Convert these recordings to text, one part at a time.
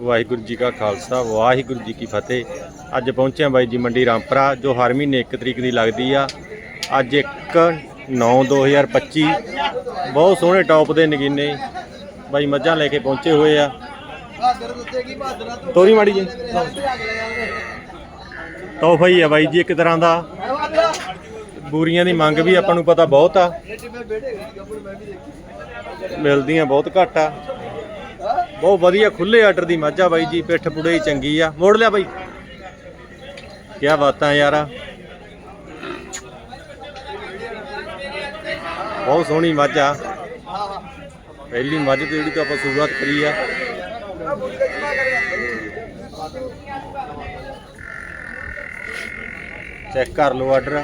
ਵਾਹਿਗੁਰੂ ਜੀ ਕਾ ਖਾਲਸਾ, ਵਾਹਿਗੁਰੂ ਜੀ ਕੀ ਫਤਿਹ। ਅੱਜ ਪਹੁੰਚਿਆ ਬਾਈ ਜੀ ਮੰਡੀ ਰਾਮਪਰਾ, ਜੋ ਹਰ ਮਹੀਨੇ 1 ਤਰੀਕ ਦੀ ਲੱਗਦੀ ਆ। ਅੱਜ 1 9 2025 ਬਹੁਤ ਸੋਹਣੇ ਟੌਪ ਦੇ ਨਗੀਨੇ ਬਾਈ ਮੱਝਾਂ ਲੈ ਕੇ ਪਹੁੰਚੇ ਹੋਏ ਆ। ਤੋਰੀ ਮਾੜੀ ਜੀ। ਤੋਹਫਾ ਹੀ ਆ ਬਾਈ ਜੀ ਇੱਕ ਤਰ੍ਹਾਂ ਦਾ। ਬੂਰੀਆਂ ਦੀ ਮੰਗ ਵੀ ਆਪਾਂ ਨੂੰ ਪਤਾ ਬਹੁਤ ਆ। ਮਿਲਦੀਆਂ ਬਹੁਤ ਘੱਟ ਆ। ਬਹੁਤ ਵਧੀਆ ਖੁੱਲੇ ਆਰਡਰ ਦੀ ਮੱਝ ਆ ਬਾਈ ਜੀ, ਪਿੱਠ ਪੁੜੇ ਹੀ ਚੰਗੀ ਆ। ਮੋੜ ਲਿਆ ਬਾਈ। ਕੀ ਬਾਤਾਂ ਯਾਰ। ਬਹੁਤ ਸੋਹਣੀ ਮੱਝ ਆ। ਪਹਿਲੀ ਮੱਝ ਤੇ ਜਿਹੜੀ ਤੋਂ ਆਪਾਂ ਸ਼ੁਰੂਆਤ ਕਰੀ ਆ। ਚੈੱਕ ਕਰ ਲਓ ਆਰਡਰ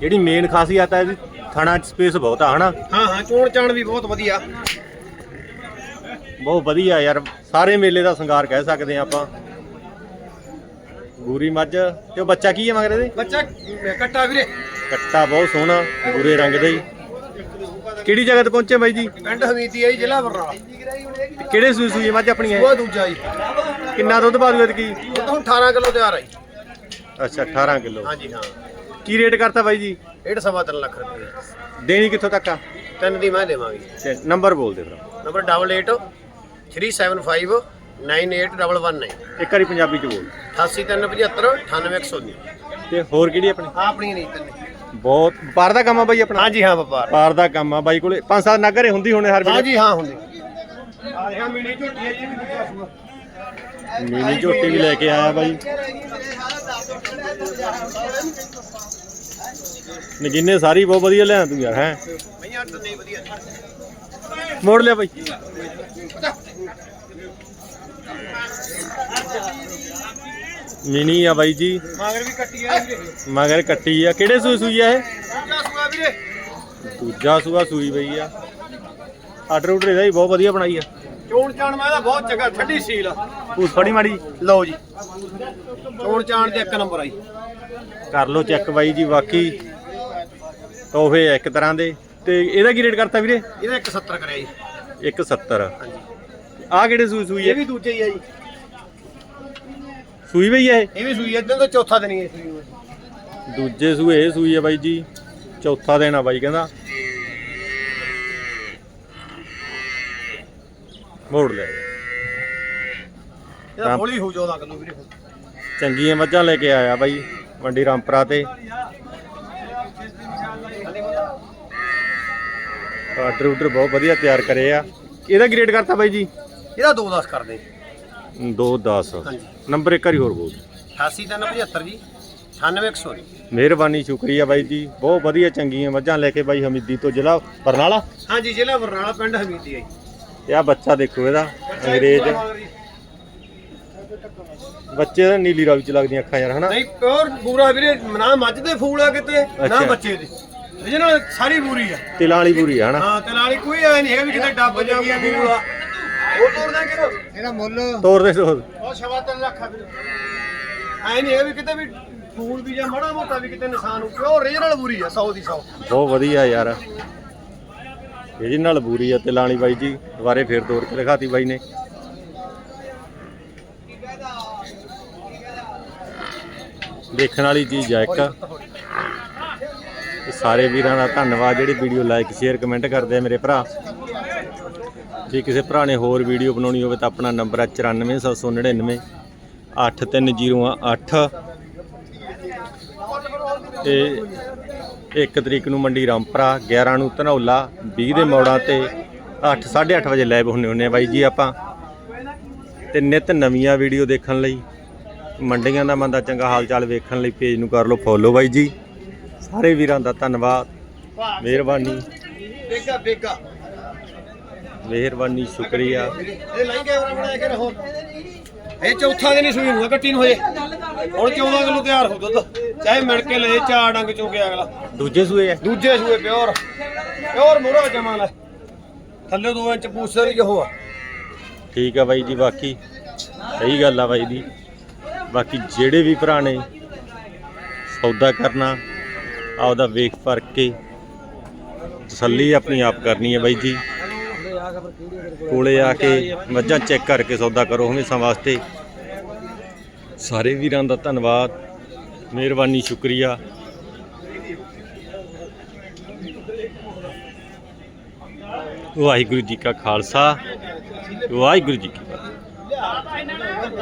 ਜਿਹੜੀ ਮੇਨ ਖਾਸੀਅਤ ਹੈ ਇਹਦੀ, ਥਣਾ ਚ ਸਪੇਸ ਬਹੁਤ ਆ, ਹਨਾ? ਹਾਂ ਹਾਂ ਚੋਣ ਚਾਣ ਵੀ ਬਹੁਤ ਵਧੀਆ। ਬਹੁਤ ਵਧੀਆ ਯਾਰ ਸਾਰੇ ਮੇਲੇ ਦਾ ਸ਼ਿੰਗਾਰ ਕਹਿ ਸਕਦੇ ਆ ਆਪਾਂ। ਗੂਰੀ ਮੱਝ ਤੇ ਉਹ ਬੱਚਾ ਕੀ ਹੈ ਮਗਰ ਇਹਦੇ? ਬੱਚਾ ਕੱਟਾ ਵੀਰੇ। ਕੱਟਾ ਬਹੁਤ ਸੋਹਣਾ ਗੂਰੇ ਰੰਗ ਦਾ ਹੀ। ਕਿਹੜੀ ਜਗ੍ਹਾ ਤੇ ਪਹੁੰਚੇ ਬਾਈ ਜੀ? ਪਿੰਡ ਹਮੀਦੀ ਆਈ ਜ਼ਿਲ੍ਹਾ ਬਰਨਾਲਾ। ਤੇ ਕਿਹੜੇ ਸੂਈ ਸੂਈ ਮੱਝ ਆਪਣੀ ਉਹ ਹੈ ਦੂਜਾ ਜੀ। ਕਿੰਨਾ ਦੁੱਧ ਬਾਦੂ ਕੀ? ਇਹ ਤਾਂ ਹੁਣ 18 ਕਿਲੋ ਤਿਆਰ ਆਈ ਅੱਛਾ 18 ਕਿਲੋ। ਹਾਂਜੀ ਹਾਂ। ਕੀ ਰੇਟ ਕਰਤਾ ਬਾਈ ਜੀ? ਡੇਢ ਸਵਾ ਤਿੰਨ ਲੱਖ ਰੁਪਏ। ਦੇਣੀ ਕਿੱਥੋਂ ਤੱਕ ਆ? ਤਿੰਨ ਦੀ ਮੈਂ ਦੇਵਾਂਗੀ। ਤੇ ਨੰਬਰ ਬੋਲ ਦੇ ਫਿਰ ਨੰਬਰ 88 375 98119 ਇੱਕ ਵਾਰੀ ਪੰਜਾਬੀ ਚ ਬੋਲ। 88375 98119 ਤੇ ਹੋਰ ਕਿਹੜੀ ਆਪਣੀ? ਆ ਆਪਣੀਆਂ ਨਹੀਂ ਤਿੰਨੇ। ਬਹੁਤ ਵਪਾਰ ਦਾ ਕੰਮ ਆ ਬਾਈ ਆਪਣਾ? ਹਾਂਜੀ ਹਾਂ ਵਪਾਰ। ਵਪਾਰ ਦਾ ਕੰਮ ਆ ਬਾਈ ਕੋਲੇ। ਪੰਜ ਸੱਤ ਨਗਰੇ ਹੁੰਦੀ ਹੋਣੇ ਹਰ ਵੇਲੇ। ਹਾਂਜੀ ਹਾਂ ਹੁੰਦੀ। ਆ ਰਿਹਾ ਮਿਲੀ ਝੋਟੀ ਹੈ ਜੀ ਵੀ ਦੂਜਾ ਸੂਆ ਮੀਨੀ ਝੋਟੀ ਵੀ ਲੈ ਕੇ ਆਇਆ ਬਾਈ। ਨਗਿੰਨੇ ਸਾਰੀ ਬਹੁਤ ਵਧੀਆ ਲਿਆ ਤੂੰ ਯਾਰ ਹੈ ਮਈਆਂ ਵਧੀਆ ਮੋੜ ਲਿਆ ਬਾਈ। ਮਿਨੀ ਆ ਬਾਈ ਜੀ। ਮਾਗਰ ਵੀ ਕੱਟੀ ਆ ਵੀਰੇ। ਮਗਰ ਕੱਟੀ ਆ। ਕਿਹੜੇ ਸੂਈ ਸੂਈ ਆ ਇਹ? ਦੂਜਾ ਸੂਆ ਵੀਰੇ। ਦੂਜਾ ਸੂਆ ਸੂਈ ਬਈ ਆ। ਆਰਡਰ ਉਡਰ ਇਹਦਾ ਵੀ ਬਹੁਤ ਵਧੀਆ ਬਣਾਈ ਆ। ਚੋਣ ਚਾਣ ਮੈਂ ਇਹਦਾ ਬਹੁਤ ਚੰਗਾ ਠੰਡੀ ਸੀਲ ਆ। ਫੜੀ ਮਾੜੀ। ਲਓ ਜੀ। ਚੋਣ ਚਾਣ ਦੇ ਇੱਕ ਨੰਬਰ ਆਈ ਕਰ ਲਓ ਚੈੱਕ ਬਾਈ ਜੀ ਬਾਕੀ ਤੋਹਫੇ ਆ ਇੱਕ ਤਰ੍ਹਾਂ ਦੇ। ਤੇ ਇਹਦਾ ਕੀ ਰੇਟ ਕਰਤਾ ਵੀਰੇ? ਇਹਦਾ 170 ਕਰਿਆ ਜੀ। 170 ਆ ਕਿਹੜੇ ਸੂਈ ਸੂਈ ਇਹ ਹੈ ਵੀ ਦੂਜੇ ਹੀ ਆ ਜੀ। ਸੂਈ ਬਈ ਹੈ ਇਹ ਵੀ ਸੂਈ ਇਦਾਂ ਤਾਂ ਚੌਥਾ ਦਿਨ ਹੀ ਹੈ ਸੂਈ ਨੂੰ ਦੂਜੇ ਸੂਏ ਇਹ ਸੂਈ ਹੈ ਬਾਈ ਜੀ। ਚੌਥਾ ਦਿਨ ਆ ਬਾਈ ਕਹਿੰਦਾ। ਮੋੜ ਲੈ। ਇਹਦਾ ਹੌਲੀ ਹੋ 14 ਕਿਲੋ ਵੀਰੇ। ਚੰਗੀਆਂ ਮੱਝਾਂ ਲੈ ਕੇ ਆਇਆ ਬਾਈ ਮੰਡੀ ਰਾਮਪਰਾ ਤੇ। ਆਰਡਰ ਉਡਰ ਬਹੁਤ ਵਧੀਆ ਤਿਆਰ ਕਰੇ ਆ। ਇਹਦਾ ਰੇਟ ਕਰਤਾ ਬਾਈ ਜੀ? ਇਹਦਾ 2 10 ਕਰਦੇ 2 10 ਹਾਂਜੀ ਨੰਬਰ ਇੱਕ ਵਾਰੀ ਹੋਰ ਬੋਲ। 88375 ਜੀ। 98100 ਮਿਹਰਬਾਨੀ ਸ਼ੁਕਰੀਆ ਬਾਈ ਜੀ। ਬਹੁਤ ਵਧੀਆ ਚੰਗੀਆਂ ਮੱਝਾਂ ਲੈ ਕੇ ਬਾਈ ਹਮੀਦੀ ਤੋਂ ਜ਼ਿਲ੍ਹਾ ਬਰਨਾਲਾ। ਹਾਂਜੀ ਜ਼ਿਲ੍ਹਾ ਬਰਨਾਲਾ ਪਿੰਡ ਹਮੀਦੀ ਆ ਜੀ। ਤੇ ਆ ਬੱਚਾ ਦੇਖੋ ਇਹਦਾ ਅੰਗਰੇਜ਼। ਬੱਚੇ ਦਾ ਨੀਲੀ ਰਾਵੀ ਚ ਲੱਗਦੀਆਂ ਅੱਖਾਂ ਯਾਰ ਹਨਾ? ਨਹੀਂ ਪਿਓਰ ਪੂਰਾ ਵੀਰੇ ਨਾ ਮੱਝ ਦੇ ਫੂਲ ਆ ਕਿਤੇ ਨਾ ਅੱਛਾ। ਬੱਚੇ ਦੇ। original ਸਾਰੀ ਪੂਰੀ ਆ। ਤਿਲਾਂ ਵਾਲੀ ਪੂਰੀ ਆ ਹਨਾ? ਹਾਂ ਤੇ ਨਾਲੇ ਕੋਈ ਐ ਨਹੀਂ ਹੈਗਾ ਵੀ ਕਿਤੇ ਡੱਬ ਜਾ ਫੂਲ ਆ। ਇਹਦਾ ਮੁੱਲ? ਤੋਰ ਦੇ ਤੋਰ ਉਹ ਸਵਾ ਤਿੰਨ ਲੱਖ ਆ ਵੀਰੇ। ਐ ਨਹੀਂ ਹੈਗਾ ਵੀ ਕਿਤੇ ਵੀ ਫੂਲ ਵੀ ਜਾਂ ਮਾੜਾ ਮੋਟਾ ਵੀ ਕਿਤੇ ਨਿਸ਼ਾਨ ਹੋ ਪਿਓਰ original ਪੂਰੀ ਆ 100 ਦੀ 100 ਬਹੁਤ ਵਧੀਆ ਯਾਰ। ਇਹਦੇ ਨਾਲ ਬੂਰੀ ਆ ਤਿਲਾਂ ਵਾਲੀ ਬਾਈ ਜੀ ਦੁਬਾਰੇ ਫੇਰ ਤੋੜ ਕੇ ਦਿਖਾਤੀ ਬਾਈ ਨੇ। ਦੇਖਣ ਵਾਲੀ ਚੀਜ਼ ਆ ਇੱਕ। ਤੇ ਸਾਰੇ ਵੀਰਾਂ ਦਾ ਧੰਨਵਾਦ ਜਿਹੜੇ ਵੀਡੀਓ ਲਾਈਕ ਸ਼ੇਅਰ ਕਮੈਂਟ ਕਰਦੇ ਆ ਮੇਰੇ ਭਰਾ। ਜੇ ਕਿਸੇ ਭਰਾ ਨੇ ਹੋਰ ਵੀਡੀਓ ਬਣਾਉਣੀ ਹੋਵੇ ਤਾਂ ਆਪਣਾ ਨੰਬਰ ਹੈ 94799 8308 ਤੇ 1 ਤਰੀਕ ਨੂੰ ਮੰਡੀ ਰਾਮਪਰਾ 11 ਨੂੰ ਧਨੌਲਾ 20 ਦੇ ਮੌੜਾਂ ਤੇ 8 8:30 ਵਜੇ ਲਾਈਵ ਹੁੰਨੇ ਹੁੰਨੇ ਆ ਬਾਈ ਜੀ ਆਪਾਂ। ਤੇ ਨਿਤ ਨਵੀਆਂ ਵੀਡੀਓ ਦੇਖਣ ਲਈ, ਮੰਡੀਆਂ ਦਾ ਮੰਦਾ ਚੰਗਾ ਹਾਲ ਚਾਲ ਵੇਖਣ ਲਈ ਪੇਜ ਨੂੰ ਕਰ ਲਓ ਫੋਲੋ ਬਾਈ ਜੀ। ਸਾਰੇ ਵੀਰਾਂ ਦਾ ਧੰਨਵਾਦ, ਮਿਹਰਬਾਨੀ। ਬੇਗਾ ਬੇਗਾ। ਮਿਹਰਬਾਨੀ ਸ਼ੁਕਰੀਆ। ਇਹ ਲਹਿੰਗੇ ਵਾਲਾ ਬਣਾਇਆ ਕਿ ਰਹੋ ਇਹ ਚੌਥਾ ਦਿਨ ਹੀ ਸੂਈ ਹੋਊਗਾ ਕੱਟੀ ਨੂੰ ਹਜੇ। ਹੁਣ 14 ਕਿਲੋ ਤਿਆਰ ਹੋ ਦੁੱਧ। ਚਾਹੇ ਮਿਲ ਕੇ ਲਏ ਚਾਰ ਡੰਗ ਚੋਂ ਕੇ ਅਗਲਾ। ਦੂਜੇ ਸੂਏ ਆ? ਦੂਜੇ ਸੂਏ ਪਿਓਰ। ਪਿਓਰ ਮੋਰਾ ਜਮਾ ਲੈ। ਥੱਲੇ 2 ਇੰਚ ਪੂਸਰ ਹੀ ਉਹ ਆ। ਠੀਕ ਆ ਬਾਈ ਜੀ ਬਾਕੀ ਸਹੀ ਗੱਲ ਆ ਬਾਈ ਦੀ ਬਾਕੀ ਜਿਹੜੇ ਵੀ ਭਰਾ ਨੇ ਸੌਦਾ ਕਰਨਾ ਆਪਦਾ ਵੇਖ ਫ਼ਰਕ ਕੇ ਤਸੱਲੀ ਆਪਣੀ ਆਪ ਕਰਨੀ ਹੈ ਬਾਈ ਜੀ। ਕੋਲੇ ਆ ਕੇ ਮੱਝਾਂ ਚੈੱਕ ਕਰਕੇ ਸੌਦਾ ਕਰੋ ਹਮੇਸ਼ਾ ਵਾਸਤੇ। ਸਾਰੇ ਵੀਰਾਂ ਦਾ ਧੰਨਵਾਦ ਮਿਹਰਬਾਨੀ ਸ਼ੁਕਰੀਆ। ਵਾਹਿਗੁਰੂ ਜੀ ਕਾ ਖਾਲਸਾ ਵਾਹਿਗੁਰੂ ਜੀ ਕੀ ਫਤਿਹ।